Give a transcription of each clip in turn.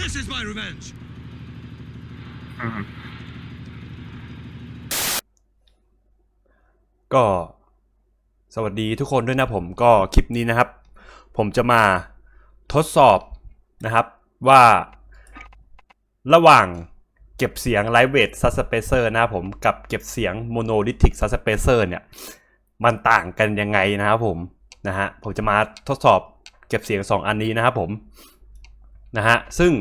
This is my revenge. ก็สวัสดีทุกคนด้วยนะผมก็คลิปนี้นะครับ ผมจะมาทดสอบนะครับว่า ระหว่างเก็บเสียง Lightweight Suspenser นะครับผมกับเก็บเสียง Monolithic Suspenser เนี่ย มันต่างกันยังไงนะครับผมนะฮะผมจะมาทดสอบเก็บเสียง 2 อันนี้นะครับผม นะฮะ ซึ่ง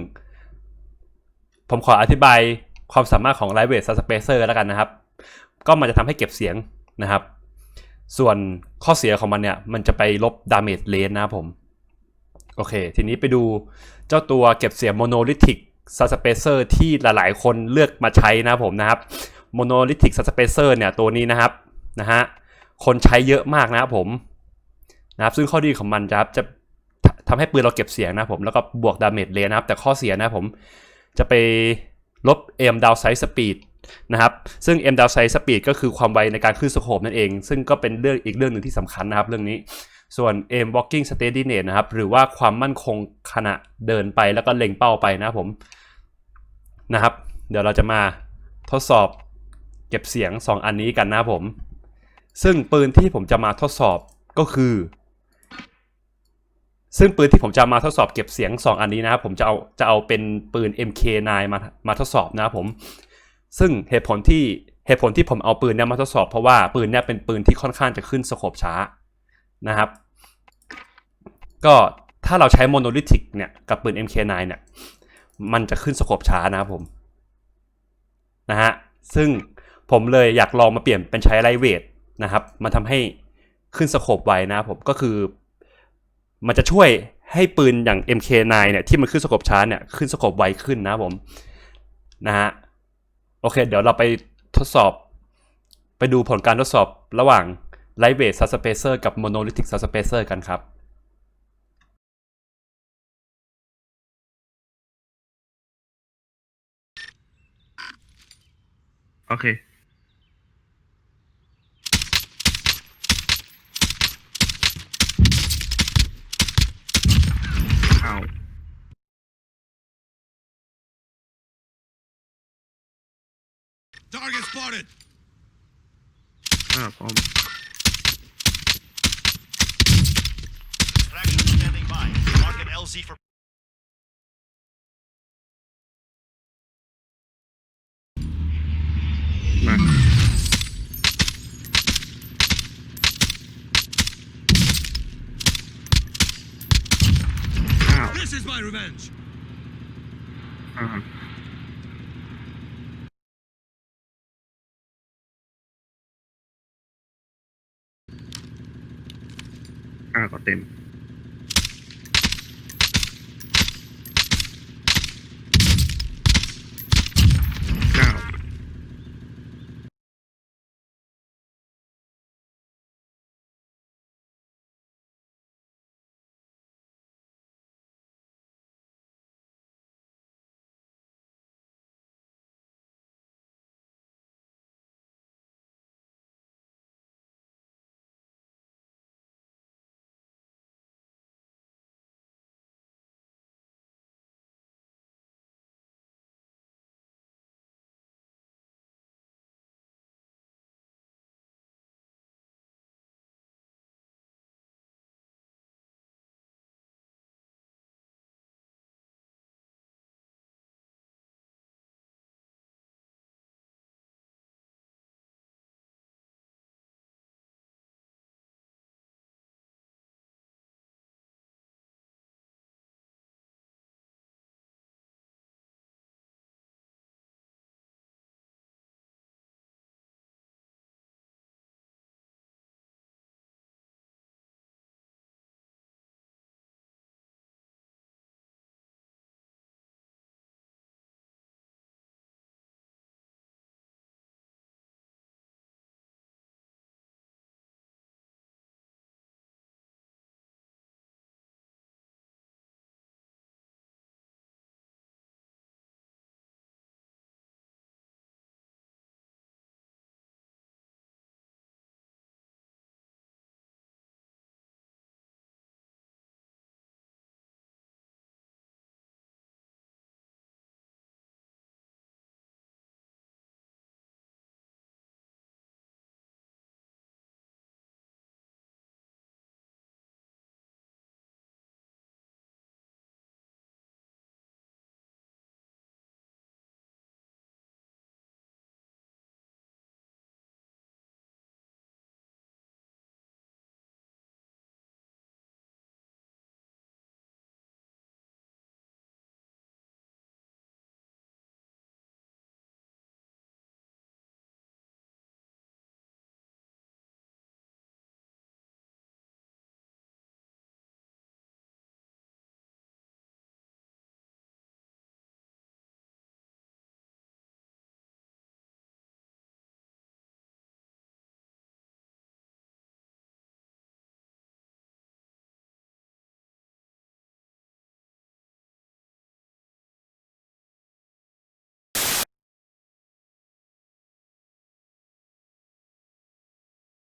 ผมขออธิบายความสามารถของ Lightweight Suspenser แล้วกันนะครับ ก็มันจะทำให้เก็บเสียงนะครับ ส่วนข้อเสียของมันเนี่ย มันจะไปลบ damage Rate นะครับผม โอเค ทีนี้ไปดูเจ้าตัวเก็บเสียง monolithic suspenser ที่หลายๆ คนเลือกมาใช้นะผมนะครับ monolithic suspenser เนี่ยตัวนี้นะครับนะฮะคนใช้เยอะมากนะครับผมนะครับซึ่งข้อดีของมันจะครับจะ ทำให้ปืนเราเก็บเสียงนะผม แล้วก็บวก damage range นะครับ แต่ข้อเสียนะผมจะไปลบ aim down sight speed นะครับซึ่ง M down sight speed ก็คือความไวในการขึ้นสโคปนั่นเอง ซึ่งก็เป็นเรื่องอีกเรื่องหนึ่งที่สำคัญนะครับเรื่องนี้ ส่วน aim walking steadiness นะครับ หรือว่าความมั่นคงขณะเดินไปแล้วก็เล็งเป้าไปนะครับผมนะครับ เดี๋ยวเราจะมาทดสอบเก็บเสียง 2 อันนี้กันนะครับผม ซึ่งปืนที่ผมจะมาทดสอบก็คือ ซึ่งปืนที่ผมจะมาทดสอบเก็บเสียง 2 อันนี้นะครับผมจะเอาจะเอาเป็นปืน MK9 มามาทดสอบนะครับผม ซึ่งเหตุผลที่เหตุผลที่ผมเอาปืนเนี้ยมาทดสอบเพราะว่าปืนเนี้ยเป็นปืนที่ค่อนข้างจะขึ้นสโคปช้านะครับ ก็ถ้าเราใช้โมโนลิธิกเนี่ยกับปืน MK9 เนี่ยมันจะขึ้นสโคปช้านะครับผมนะฮะซึ่งผมเลยอยากลองมาเปลี่ยนเป็นใช้ไลเวทนะครับ มันทำให้ขึ้นสโคปไวนะครับผมก็คือ มันจะช่วยให้ปืนอย่าง MK9 เนี่ยที่มันขึ้นสโคปช้าเนี่ยขึ้นสโคปไวขึ้นนะผมนะฮะโอเค เดี๋ยวเราไปทดสอบ ไปดูผลการทดสอบระหว่าง Lightweight Suspenser กับ Monolithic Suspenser กันครับโอเค เอา Target spotted. อ่าพร้อม Extraction standing by. Target LZ for มาอ้าว This is my revenge. อ่า อ่าก็เต็ม